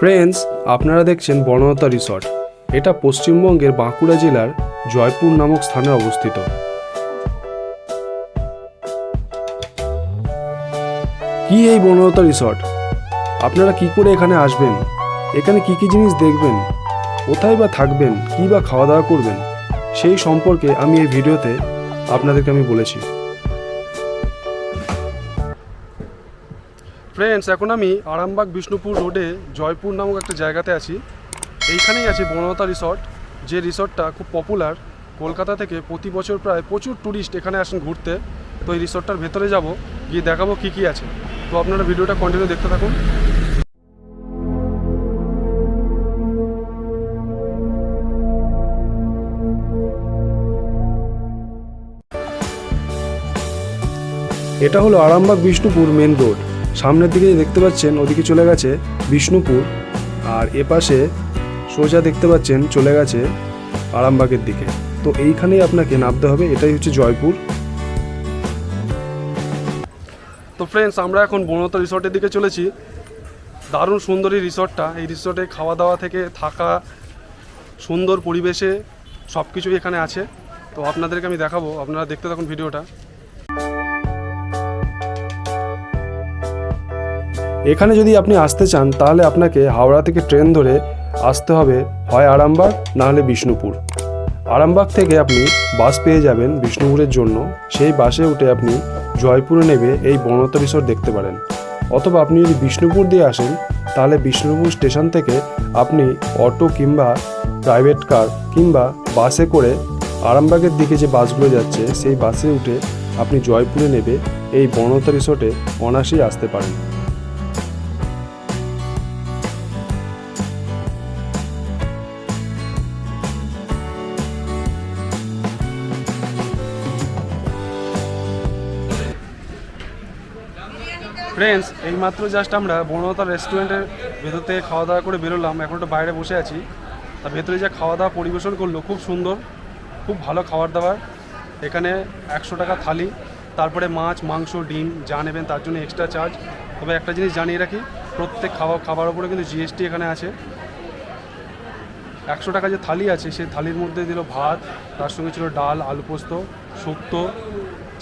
Friends আপনারা দেখছেন Banalata resort এটা পশ্চিমবঙ্গের বাঁকুড়া জেলার জয়পুর নামক স্থানে অবস্থিত। কি এই বনলতা রিসর্ট আপনারা কি করে এখানে আসবেন? এখানে কি কি জিনিস দেখবেন? কোথায় বা থাকবেন? কি বা খাওয়া দাওয়া করবেন? সেই সম্পর্কে আমি এই ভিডিওতে আপনাদেরকে আমি বলেছি। ফ্রেন্ডস এখন আমি আরামবাগ বিষ্ণুপুর রোডে জয়পুর নামক একটা জায়গাতে আছি। এইখানেই আছে বনলতা রিসর্ট, যে রিসর্টটা খুব পপুলার কলকাতা থেকে প্রতি বছর প্রায় প্রচুর ট্যুরিস্ট এখানে আসেন ঘুরতে। তো এই রিসর্টটার ভেতরে যাব, গিয়ে দেখাবো কী কী আছে। তো আপনারা ভিডিওটা কন্টিনিউ দেখতে থাকুন। এটা হলো আরামবাগ বিষ্ণুপুর মেন রোড সামনের দিকে দেখতে পাচ্ছেন, ওদিকে চলে গেছে বিষ্ণুপুর আর এপাশে সোজা দেখতে পাচ্ছেন চলে গেছে আরামবাগের দিকে। তো এইখানেই আপনাকে নামতে হবে, এটাই হচ্ছে জয়পুর। তো ফ্রেন্ডস আমরা এখন বনতা রিসর্টের দিকে চলেছি। দারুণ সুন্দরী রিসর্টটা, এই রিসর্টে খাওয়া দাওয়া থেকে থাকা, সুন্দর পরিবেশে সব কিছুই এখানে আছে। তো আপনাদেরকে আমি দেখাবো, আপনারা দেখতে থাকুন ভিডিওটা। এখানে যদি আপনি আসতে চান, তাহলে আপনাকে হাওড়া থেকে ট্রেন ধরে আসতে হবে হয় আরামবাগ, না হলে বিষ্ণুপুর। আরামবাগ থেকে আপনি বাস পেয়ে যাবেন বিষ্ণুপুরের জন্য। সেই বাসে উঠে আপনি জয়পুরে নেবে এই বনতা রিসোর্ট দেখতে পারেন। অথবা আপনি যদি বিষ্ণুপুর দিয়ে আসেন, তাহলে বিষ্ণুপুর স্টেশন থেকে আপনি অটো কিংবা প্রাইভেট কার কিংবা বাসে করে আরামবাগের দিকে যে বাসগুলো যাচ্ছে, সেই বাসে উঠে আপনি জয়পুরে নেবে এই বনতা রিসোর্টে অনায়াসেই আসতে পারেন। ফ্রেন্ডস এইমাত্র জাস্ট আমরা বনলতা রেস্টুরেন্টের ভেতর থেকে খাওয়া দাওয়া করে বেরোলাম, এখন একটু বাইরে বসে আছি। তার ভেতরে যা খাওয়া দাওয়া পরিবেশন করল, খুব সুন্দর, খুব ভালো খাবার দাবার এখানে একশো টাকা থালি, তারপরে মাছ, মাংস, ডিম যা নেবেন তার জন্য এক্সট্রা চার্জ তবে একটা জিনিস জানিয়ে রাখি, প্রত্যেক খাওয়া খাবার উপরে কিন্তু জিএসটি এখানে আছে। একশো টাকা যে থালি আছে, সেই থালির মধ্যে দিল ভাত, তার সঙ্গে ছিল ডাল, আলু পোস্ত, শুক্তো,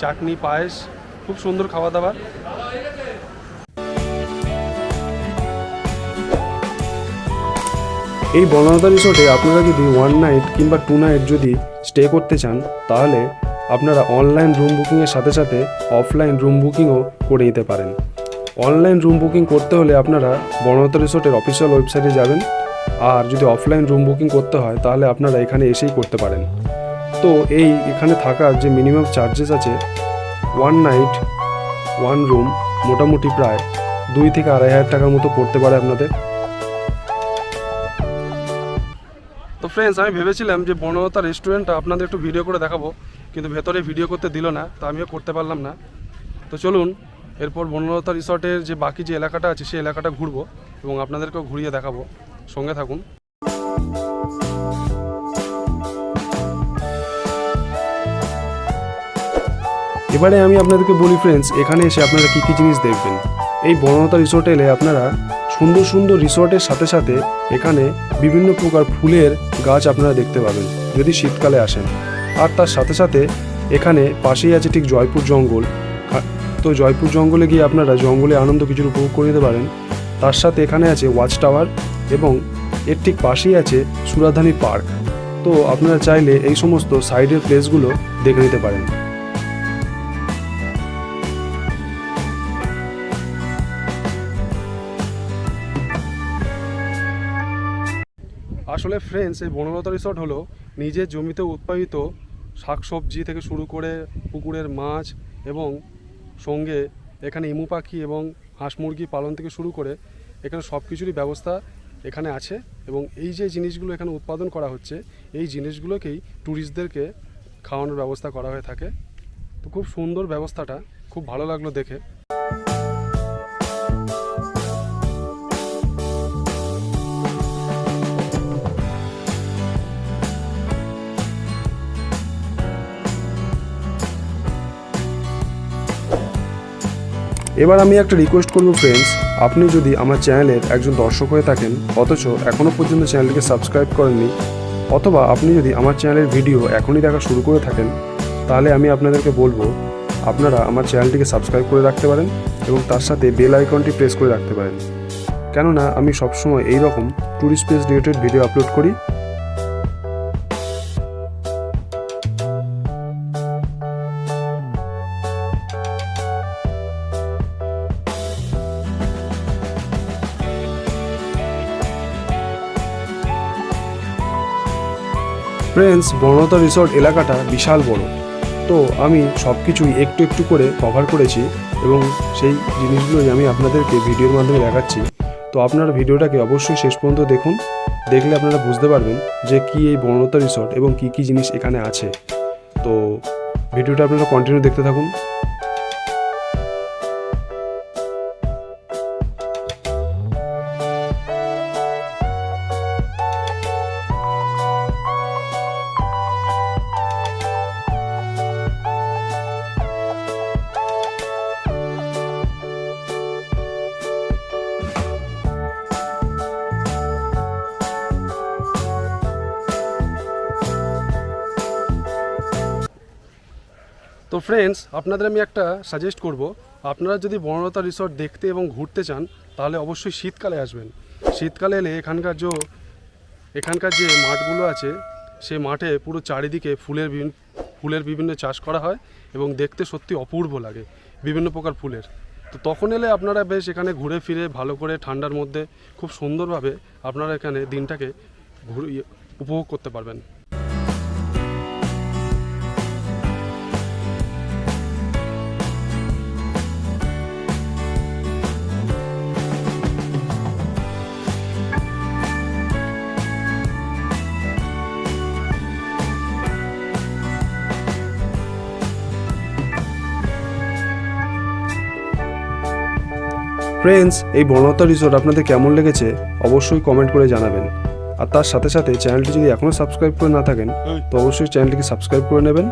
চাটনি, পায়েস, খুব সুন্দর খাওয়া দাবার এই বনলতা রিসোর্টে আপনারা যদি ওয়ান নাইট কিংবা টু নাইট যদি স্টে করতে চান, তাহলে আপনারা অনলাইন রুম বুকিংয়ের সাথে সাথে অফলাইন রুম বুকিংও করে নিতে পারেন। অনলাইন রুম বুকিং করতে হলে আপনারা বনলতা রিসোর্টের অফিসিয়াল ওয়েবসাইটে যাবেন। আর যদি অফলাইন রুম বুকিং করতে হয়, তাহলে আপনারা এখানে এসেই করতে পারেন। তো এই এখানে থাকার যে মিনিমাম চার্জেস আছে ওয়ান নাইট ওয়ান রুম মোটামুটি প্রায় দুই থেকে আড়াই হাজার টাকার মতো পড়তে পারে আপনাদের। ফ্রেন্ডস আমি ভেবেছিলাম যে বনলতা রেস্টুরেন্টটা আপনাদের একটু ভিডিও করে দেখাবো, কিন্তু ভেতরে ভিডিও করতে দিল না, তা আমিও করতে পারলাম না। তো চলুন, এরপর বনলতা রিসর্টের যে বাকি যে এলাকাটা আছে, সেই এলাকাটা ঘুরবো এবং আপনাদেরকেও ঘুরিয়ে দেখাবো। সঙ্গে থাকুন। এবারে আমি আপনাদেরকে বলি ফ্রেন্ডস এখানে এসে আপনারা কী কী জিনিস দেখবেন? এই বনলতা রিসোর্টে এলে আপনারা সুন্দর সুন্দর রিসোর্টের সাথে সাথে এখানে বিভিন্ন প্রকার ফুলের গাছ আপনারা দেখতে পাবেন, যদি শীতকালে আসেন। আর তার সাথে সাথে এখানে পাশেই আছে ঠিক জয়পুর জঙ্গল। তো জয়পুর জঙ্গলে গিয়ে আপনারা জঙ্গলে আনন্দ কিছু উপভোগ করে নিতে পারেন। তার সাথে এখানে আছে ওয়াচ টাওয়ার এবং এর ঠিক পাশেই আছে সুরাধানী পার্ক। তো আপনারা চাইলে এই সমস্ত সাইডের প্লেসগুলো দেখে নিতে পারেন। আসলে ফ্রেন্ডস এই বনলতা রিসর্ট হলো নিজের জমিতে উৎপাদিত শাকসবজি থেকে শুরু করে পুকুরের মাছ এবং সঙ্গে এখানে ইমু পাখি এবং হাঁস মুরগি পালন থেকে শুরু করে এখানে সব কিছুরই ব্যবস্থা এখানে আছে এবং এই যে জিনিসগুলো এখানে উৎপাদন করা হচ্ছে, এই জিনিসগুলোকেই ট্যুরিস্টদেরকে খাওয়ানোর ব্যবস্থা করা হয়ে থাকে। তো খুব সুন্দর ব্যবস্থাটা, খুব ভালো লাগল দেখে। এবার আমি একটা রিকোয়েস্ট করব ফ্রেন্ডস আপনি যদি আমার চ্যানেলের একজন দর্শক হয়ে থাকেন, অথচ এখনও পর্যন্ত চ্যানেলটিকে সাবস্ক্রাইব করেননি, অথবা আপনি যদি আমার চ্যানেলের ভিডিও এখনই দেখা শুরু করে থাকেন, তাহলে আমি আপনাদেরকে বলব, আপনারা আমার চ্যানেলটিকে সাবস্ক্রাইব করে রাখতে পারেন এবং তার সাথে বেল আইকনটি প্রেস করে রাখতে পারেন। কেননা, আমি সবসময় এই রকম tourist place related video upload করি। ফ্রেন্ডস বনলতা রিসর্ট এলাকাটা বিশাল বড়। তো আমি সব কিছুই একটু একটু করে কভার করেছি এবং সেই জিনিসগুলোই আমি আপনাদেরকে ভিডিওর মাধ্যমে দেখাচ্ছি। তো আপনারা ভিডিওটাকে অবশ্যই শেষ পর্যন্ত দেখুন। দেখলে আপনারা বুঝতে পারবেন যে কি এই বনলতা রিসর্ট এবং কি কি জিনিস এখানে আছে। তো ভিডিওটা আপনারা কন্টিনিউ দেখতে থাকুন। তো ফ্রেন্ডস আপনাদের আমি একটা সাজেস্ট করব। আপনারা যদি বনলতা রিসর্ট দেখতে এবং ঘুরতে চান, তাহলে অবশ্যই শীতকালে আসবেন। শীতকালে এলে এখানকার যে এখানকার যে মাঠগুলো আছে, সেই মাঠে পুরো চারিদিকে ফুলের বিভিন্ন ফুলের বিভিন্ন চাষ করা হয় এবং দেখতে সত্যি অপূর্ব লাগে, বিভিন্ন প্রকার ফুলের। তো তখন এলে আপনারা বেশ এখানে ঘুরে ফিরে, ভালো করে ঠান্ডার মধ্যে, খুব সুন্দরভাবে আপনারা এখানে দিনটাকে ঘুরে উপভোগ করতে পারবেন। ফ্রেন্ডস এই বনলতা রিসোর্ট আপনাদের কেমন লেগেছে অবশ্যই কমেন্ট করে জানাবেন। আর তার সাথে সাথে চ্যানেলটি যদি এখনও সাবস্ক্রাইব করে না থাকেন তো অবশ্যই চ্যানেলটিকে সাবস্ক্রাইব করে নেবেন।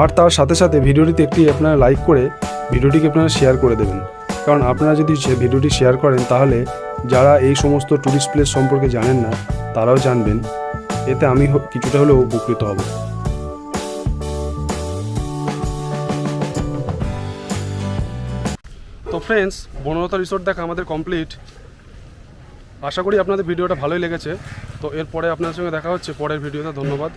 আর তার সাথে সাথে ভিডিওটিতে একটি আপনারা লাইক করে ভিডিওটিকে আপনারা শেয়ার করে দেবেন। কারণ আপনারা যদি ভিডিওটি শেয়ার করেন তাহলে যারা এই সমস্ত ট্যুরিস্ট প্লেস সম্পর্কে জানেন না তারাও জানবেন। এতে আমি কিছুটা হলেও উপকৃত হব। ফ্রেন্ডস বনলতা রিসোর্ট দেখা আমাদের কমপ্লিট আশা করি আপনাদের ভিডিওটা ভালোই লেগেছে। তো এরপরে আপনার সঙ্গে দেখা হচ্ছে পরের ভিডিওতে। ধন্যবাদ।